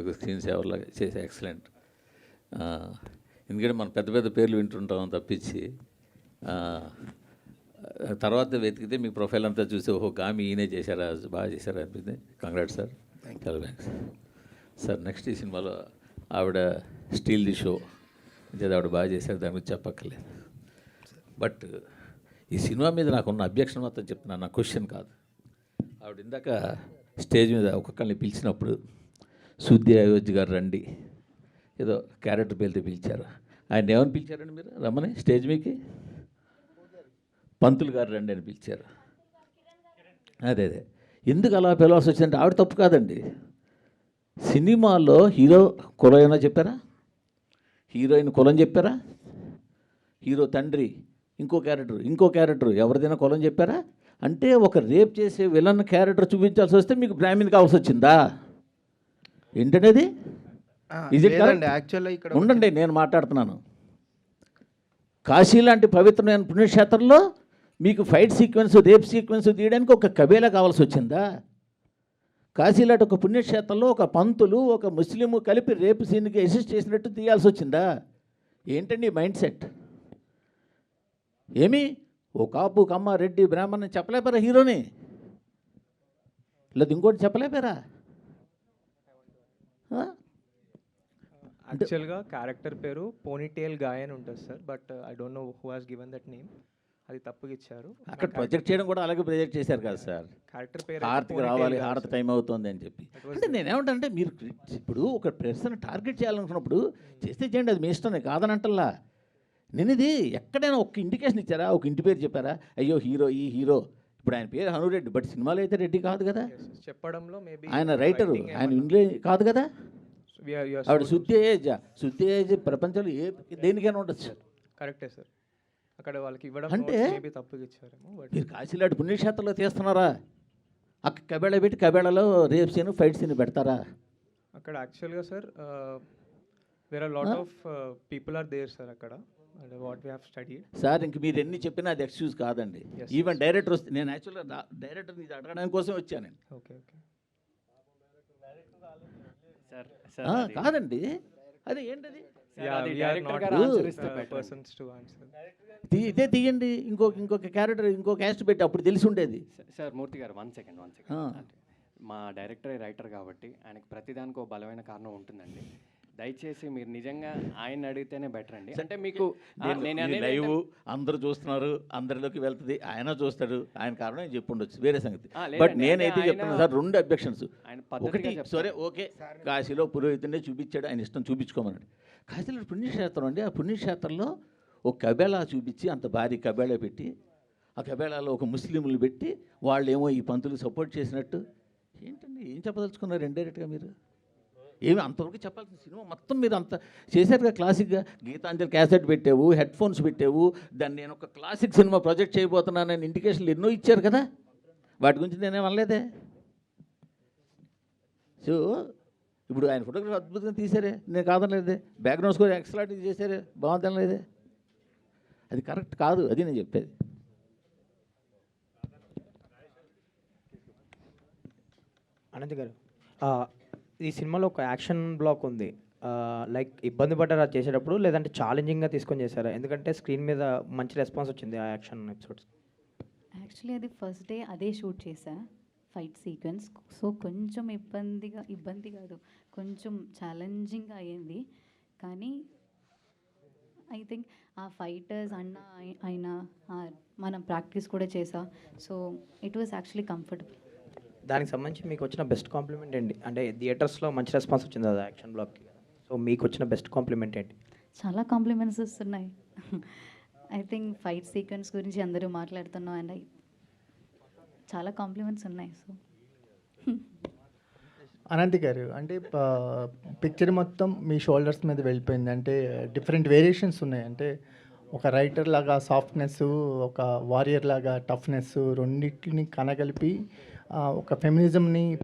ఒక screen saver లాగా చేసే ఎక్సలెంట్ ఎందుకంటే మనం పెద్ద పెద్ద పేర్లు వింటుంటాం తప్పించి తర్వాత వెతికితే మీ ప్రొఫైల్ అంతా చూసి ఓహో గామి ఈయనే చేశారా బాగా చేశారా అనిపింది కంగ్రాట్ సార్ చాలా థ్యాంక్స్ సార్ నెక్స్ట్ ఈ సినిమాలో ఆవిడ స్టీల్ ది షో అంటే ఆవిడ బాగా చేశారు దాని గురించి చెప్పక్కర్లేదు. బట్ ఈ సినిమా మీద నాకున్న అబ్జెక్షన్ మొత్తం చెప్తున్నాను నా క్వశ్చన్ కాదు. ఆవిడ ఇందాక స్టేజ్ మీద ఒక్కొక్కరిని పిలిచినప్పుడు సుద్ది అయోధ్య గారు రండి. ఏదో క్యారెక్టర్ పేరుతో పిలిచారు. ఆయన ఏమని పిలిచారండి మీరు? రమ్మని స్టేజ్ మీకి? పంతులు గారు రండి అని పిలిచారు. అదే అదే. ఎందుకు అలా పిలవాల్సి వచ్చిందంటే ఆవిడ తప్పు కాదండి. సినిమాలో హీరో కులం ఏమైనా చెప్పారా? హీరోయిన్ కులం చెప్పారా? హీరో తండ్రి ఇంకో క్యారెక్టర్ ఇంకో క్యారెక్టర్ ఎవరిదైనా కులం చెప్పారా? అంటే ఒక రేప్ చేసే విలన్ క్యారెక్టర్ చూపించాల్సి వస్తే మీకు బ్రాహ్మణ్ కావాల్సి వచ్చిందా? ఏంటనేది? యాక్చువల్గా ఇక్కడ ఉండండి నేను మాట్లాడుతున్నాను. కాశీ లాంటి పవిత్రమైన పుణ్యక్షేత్రంలో మీకు ఫైట్ సీక్వెన్స్ రేప్ సీక్వెన్స్ తీయడానికి ఒక కబేలా కావాల్సి వచ్చిందా? కాశీ లాంటి ఒక పుణ్యక్షేత్రంలో ఒక పంతులు ఒక ముస్లిము కలిపి రేపు సీన్కి అసిస్ట్ చేసినట్టు తీయాల్సి వచ్చిందా? ఏంటండి మైండ్ సెట్ ఏమి? ఓ కాపు కమ్మ రెడ్డి బ్రాహ్మణ్ చెప్పలేపారా హీరోని? లేదు ఇంకోటి చెప్పలేపారా? యాక్చువల్గా క్యారెక్టర్ పేరు పోనీటేల్ గాయ్ అని ఉంటుంది sir but I don't know who has given that name అది తప్పుగా ఇచ్చారు. అక్కడ ప్రొజెక్ట్ చేయడం కూడా అలాగే ప్రొజెక్ట్ చేశారు కదా సార్. క్యారెక్టర్ పేరు హారతికి రావాలి హారతి టైం అవుతుంది అని చెప్పి. అంటే నేనేమంటే మీరు ఇప్పుడు ఒక పర్సన్ టార్గెట్ చేయాలనుకున్నప్పుడు చేస్తే చేయండి అది మీ ఇష్టమే కాదనంటల్లా నేను ఇది ఎక్కడైనా ఒక ఇండికేషన్ ఇచ్చారా? ఒక ఇంటి పేరు చెప్పారా? అయ్యో హీరో ఈ హీరో ఇప్పుడు ఆయన పేరు హనురెడ్డి బట్ సినిమాలో అయితే రెడ్డి కాదు కదా. చెప్పడంలో మేబీ ఆయన రైటరు ఆయన ఇంగ్లీ కాదు కదా. ఆవిడ శుద్ధి ఏజ్ శుద్ధి ఏజ్ ప్రపంచంలో ఏ దేనికైనా ఉండొచ్చు. కరెక్టే సార్ అక్కడ వాళ్ళకి ఇవ్వడం అంటే- మేబీ తప్పుగా ఇచ్చారేమో మీరు కాశీలాంటి పుణ్యక్షేత్రంలో తీస్తున్నారా? అక్కడ కబేళ పెట్టి కబేళలో రేప్ సీన్ ఫైట్ సీన్ పెడతారా? అక్కడ యాక్చువల్గా sir where are lot of people are there sir అక్కడ. వాట్ వీ సార్ ఇంక మీరు ఎన్ని చెప్పినా అది ఎక్స్క్యూజ్ కాదండి. ఈవెన్ డైరెక్టర్ వస్తే నేను యాక్చువల్గా డైరెక్టర్ ఇది అడగడానికి కోసం వచ్చాను నేను ఓకే ఓకే ఆ, కాదండి. అది ఏంటది? పర్సన్స్ టు ఆన్సర్ తీ- ఇదే తీయండి. ఇంకొక ఇంకొక క్యారెక్టర్ ఇంకో క్యాస్ట్ పెట్టి అప్పుడు తెలిసి ఉండేది. Sir Murthy garu one second one. Second మా డైరెక్టర్ రైటర్ కాబట్టి ఆయనకి ప్రతిదానికి ఒక బలమైన కారణం ఉంటుందండి. దయచేసి మీరు నిజంగా ఆయన అడిగితేనే బెటర్ అండి. అంటే మీకు అనేది లైవ్ ఏంటంటే- అందరూ చూస్తున్నారు అందరిలోకి వెళ్తుంది ఆయన చూస్తాడు ఆయన కారణం నేను చెప్పి ఉండొచ్చు వేరే సంగతి. ఆ, బట్ నేనైతే అంటే చెప్తున్నా ఆయన- సార్ రెండు అబ్జెక్షన్స్ ఆయన ఒకటి పద్ధతిగా చెప్తారు. సరే ఓకే కాశీలో పురోహితుడినే చూపించాడు ఆయన ఇష్టం చూపించుకోమన్నాడు. కాశీలో పుణ్యక్షేత్రం అండి ఆ పుణ్యక్షేత్రంలో ఒక కబేళా చూపించి అంత భారీ కబేళా పెట్టి ఆ కబేళాలో ఒక ముస్లింలు పెట్టి వాళ్ళు ఏమో ఈ పంతులు సపోర్ట్ చేసినట్టు. ఏంటండి ఏం చెప్పదలుచుకున్నారు ఇండైరెక్ట్గా మీరు? ఏమి అంతవరకు చెప్పాల్సిన సినిమా మొత్తం మీరు అంత చేశారుగా క్లాసిక్గా గీతాంజలి క్యాసెట్ పెట్టావు హెడ్ ఫోన్స్ పెట్టావు దాన్ని నేను ఒక క్లాసిక్ సినిమా ప్రొజెక్ట్ చేయబోతున్నానని ఇండికేషన్లు ఎన్నో ఇచ్చారు కదా. వాటి గురించి నేనేం అనలేదే. సో ఇప్పుడు ఆయన ఫోటోగ్రఫీ అద్భుతంగా తీశారే. నేను కాదనలేదే. బ్యాక్గ్రౌండ్ స్కోర్ ఎక్సలెంట్ చేశారే. బాగుందనలేదే అది కరెక్ట్ కాదు. అది నేను చెప్పేది. అనంత్ గారు ఈ సినిమాలో ఒక యాక్షన్ బ్లాక్ ఉంది. లైక్ ఇబ్బంది పడ్డారా చేసేటప్పుడు లేదంటే ఛాలెంజింగ్గా తీసుకొని చేశారా. ఎందుకంటే స్క్రీన్ మీద మంచి రెస్పాన్స్ వచ్చింది ఆ యాక్షన్ ఎపిసోడ్స్. యాక్చువల్లీ అది ఫస్ట్ డే అదే షూట్ చేశా ఫైట్ సీక్వెన్స్. సో కొంచెం ఇబ్బందిగా ఇబ్బంది కాదు కొంచెం ఛాలెంజింగ్ అయ్యింది కానీ ఐ థింక్ ఆ ఫైటర్స్ అన్న అయినా మనం ప్రాక్టీస్ కూడా చేసా so it was actually comfortable. దానికి సంబంధించి మీకు వచ్చిన బెస్ట్ కాంప్లిమెంట్ ఏంటి? అంటే థియేటర్స్లో మంచి రెస్పాన్స్ వచ్చింది అది యాక్షన్ బ్లాక్కి సో మీకు వచ్చిన బెస్ట్ కాంప్లిమెంట్ ఏంటి? చాలా కాంప్లిమెంట్స్ వస్తున్నాయి. ఐ థింక్ ఫైట్ సీక్వెన్స్ గురించి అందరూ మాట్లాడుతున్నాం అండ్ ఐ చాలా కాంప్లిమెంట్స్ ఉన్నాయి సో అనంతి గారు అంటే పిక్చర్ మొత్తం మీ షోల్డర్స్ మీద వెళ్ళిపోయింది. అంటే డిఫరెంట్ వేరియేషన్స్ ఉన్నాయి. అంటే ఒక రైటర్ లాగా సాఫ్ట్నెస్ ఒక వారియర్ లాగా టఫ్నెస్ రెండింటిని కనగలిపి ఒక ఫెమినిజంని